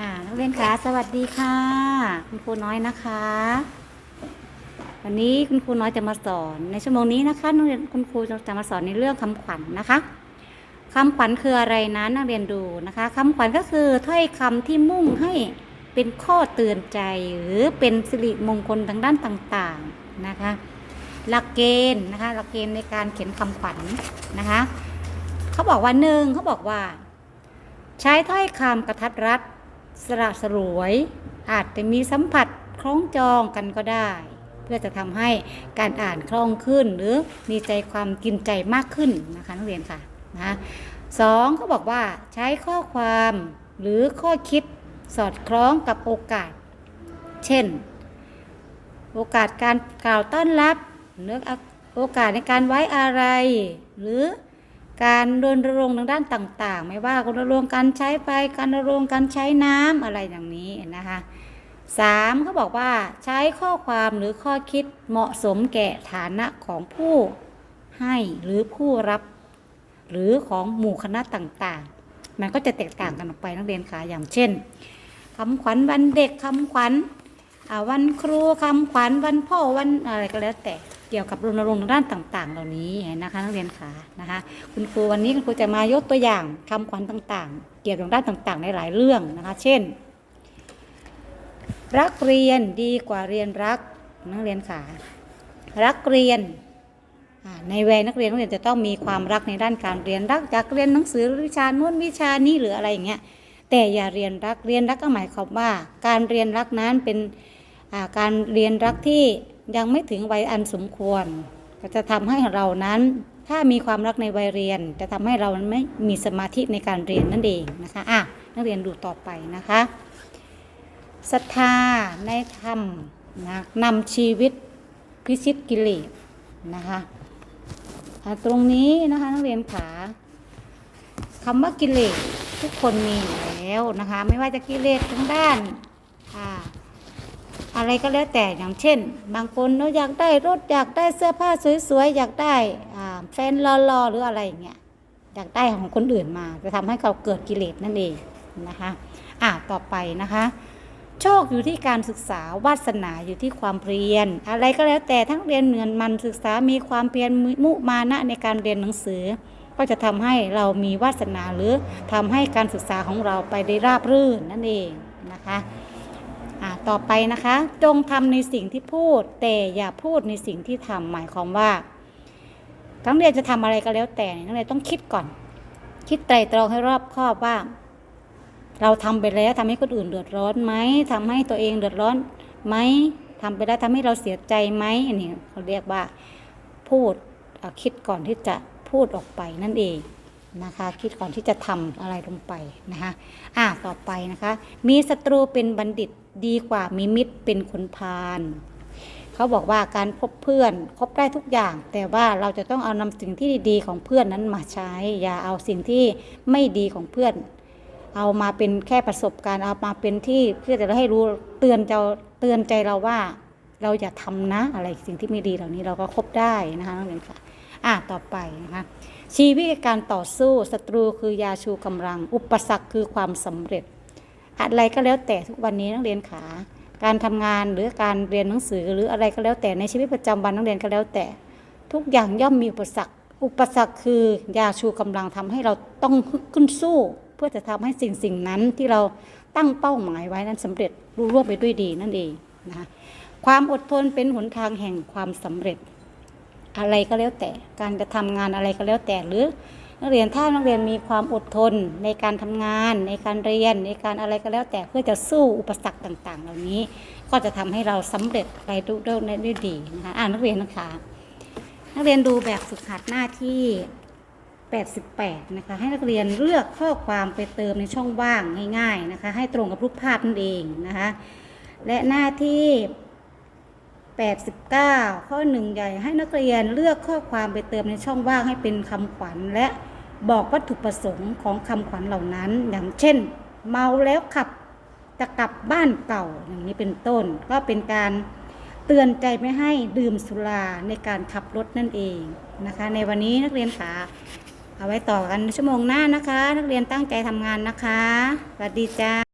อ่านักเรียนคะสวัสดีค่ะ คุณครูน้อยนะคะ วันนี้คุณครูน้อยจะมาสอนในชั่วโมงนี้นะคะนักเรียนคุณครูจะมาสอนในเรื่องคำขวัญนะคะคำขวัญคืออะไรนั้นนักเรียนดูนะคะคำขวัญก็คือถ้อยคำที่มุ่งให้เป็นข้อเตือนใจหรือเป็นสิริมงคลทางด้านต่างๆนะคะ หลักเกณฑ์นะคะหลักเกณฑ์ในการเขียนคำขวัญนะคะเขาบอกว่าหนึ่งเขาบอกว่า ใช้ถ้อยคำกระทัดรัด สระสรวย อาจจะมีสัมผัสคล้องจองกันก็ได้ เพื่อจะทำให้การอ่านคล่องขึ้น หรือมีใจความกินใจมากขึ้นนะคะนักเรียนค่ะนะสองเขาบอกว่าใช้ข้อความหรือข้อคิดสอดคล้องกับโอกาส เช่น โอกาสการกล่าวต้อนรับหรือโอกาสในการไว้อะไร หรือ การรณรงค์ทางด้านต่าง ๆ ไม่ว่ารณรงค์การใช้ไฟการรณรงค์การใช้น้ำอะไรอย่างนี้นะคะสามเขาบอกว่าใช้ข้อความหรือข้อคิดเหมาะสมแก่ฐานะของผู้ให้หรือผู้รับ หรือของหมู่คณะต่างๆ มันก็จะแตกต่างกันออกไปนักเรียนค่ะอย่างเช่นคำขวัญวันเด็กคำขวัญวันครูคำขวัญวันพ่อวันอะไรก็แล้วแต่ เกี่ยวกับรณรงค์ด้านต่างๆ เหล่านี้นะคะนักเรียนขานะคะ คุณครูวันนี้คุณครูจะมายกตัวอย่างคำขวัญต่างๆ เกี่ยวกับด้านต่างๆ ในหลายเรื่องนะคะ เช่น รักเรียนดีกว่าเรียนรักนักเรียนขารักเรียนในวัยนักเรียนนักเรียนจะต้องมีความรักในด้านการเรียนรักจากเรียนหนังสือวิชานู้นวิชานี้หรืออะไรอย่างเงี้ยแต่อย่าเรียนรักเรียนรักก็หมายความว่า การเรียนรักนั้นเป็นการเรียนรักที่ ยังไม่ถึงวัยอันสมควร ก็จะทำให้เรานั้น ถ้ามีความรักในวัยเรียน จะทำให้เราไม่มีสมาธิในการเรียนนั่นเองนะคะอะนักเรียนดูต่อไปนะคะศรัทธาในธรรมนะนำชีวิตพิชิตกิเลสนะคะะตรงนี้นะคะนักเรียนขาคำว่ากิเลสทุกคนมีอยู่แล้วนะคะ ไม่ว่าจะกิเลสทั้งด้าน อะไรก็แล้วแต่อย่างเช่น บางคนเราอยากได้รถอยากได้เสื้อผ้าสวยๆอยากได้อ่าแฟนรอๆหรืออะไรอย่างเงี้ยอยากได้ของคนอื่นมา จะทำให้เขาเกิดกิเลสนั่นเองนะคะอะต่อไปนะคะโชคอยู่ที่การศึกษาวาสนาอยู่ที่ความเพียร อะไรก็แล้วแต่ทั้งเรียนเหมือนมันศึกษามีความเพียรมุมานะในการเรียนหนังสือ ก็จะทำให้เรามีวาสนาหรือทำให้การศึกษาของเราไปได้ราบรื่นนั่นเองนะคะ ต่อไปนะคะ จงทำในสิ่งที่พูด แต่อย่าพูดในสิ่งที่ทำหมายความว่าทั้งเรียนจะทำอะไรก็แล้วแต่นักเรียนต้องคิดก่อน คิดไตรตรองให้รอบคอบว่า เราทำไปแล้วทำให้คนอื่นเดือดร้อนไหมทำให้ตัวเองเดือดร้อนไหมทำไปแล้วทำให้เราเสียใจไหมอันนี้เขาเรียกว่าพูดคิดก่อนที่จะพูดออกไปนั่นเอง นะคะ คิดก่อนที่จะทำอะไรลงไปนะคะอ่าต่อไปนะคะ มีศัตรูเป็นบัณฑิตดีกว่ามีมิตรเป็นคนพาลเขาบอกว่าการพบเพื่อนคบได้ทุกอย่าง แต่ว่าเราจะต้องเอานำสิ่งที่ดีๆของเพื่อนนั้นมาใช้ อย่าเอาสิ่งที่ไม่ดีของเพื่อน เอามาเป็นแค่ประสบการณ์เอามาเป็นที่เพื่อจะให้รู้เตือนเจ้าเตือนใจเราว่าเราอย่าทำนะอะไรสิ่งที่ไม่ดีเหล่านี้เราก็คบได้นะคะนักเรียนค่ะ อะต่อไปนะคะชีวิตการต่อสู้ศัตรูคือยาชูกำลัง อุปสรรคคือความสำเร็จ อะไรก็แล้วแต่ทุกวันนี้นักเรียนขา การทำงานหรือการเรียนหนังสือหรืออะไรก็แล้วแต่ในชีวิตประจำวันนักเรียนก็แล้วแต่ ทุกอย่างย่อมมีอุปสรรค อุปสรรคคือยาชูกำลังทำให้เราต้องขึ้นสู้ เพื่อจะทำให้สิ่งสิ่งนั้นที่เราตั้งเป้าหมายไว้นั้นสำเร็จรุ่ร่วงไปด้วยดีนั่นเองนะคะความอดทนเป็นหนทางแห่งความสำเร็จ อะไรก็แล้วแต่ การจะทำงานอะไรก็แล้วแต่ หรือ นักเรียนถ้านักเรียนมีความอดทนในการทำงาน ในการเรียนในการอะไรก็แล้วแต่เพื่อจะสู้อุปสรรคต่างๆ เหล่านี้ ก็จะทำให้เราสำเร็จไปด้วยด้ดีนะคะอ่านักเรียนนะคะ นักเรียนดูแบบฝึกหัดหน้าที่88 นะคะ ให้นักเรียนเลือกข้อความไปเติมในช่องว่างง่าย ๆ นะคะ ให้ตรงกับรูปภาพนั่นเองนะคะ และหน้าที่ 89 ข้อหนึ่งใหญ่ให้นักเรียนเลือกข้อความไปเติมในช่องว่างให้เป็นคำขวัญและบอกวัตถุประสงค์ของคำขวัญเหล่านั้น อย่างเช่น เมาแล้วขับจะกลับบ้านเก่าอย่างนี้เป็นต้น ก็เป็นการเตือนใจไม่ให้ดื่มสุราในการขับรถนั่นเองนะคะ ในวันนี้นักเรียนขาเอาไว้ต่อกันชั่วโมงหน้านะคะ นักเรียนตั้งใจทำงานนะคะสวัสดีจ้า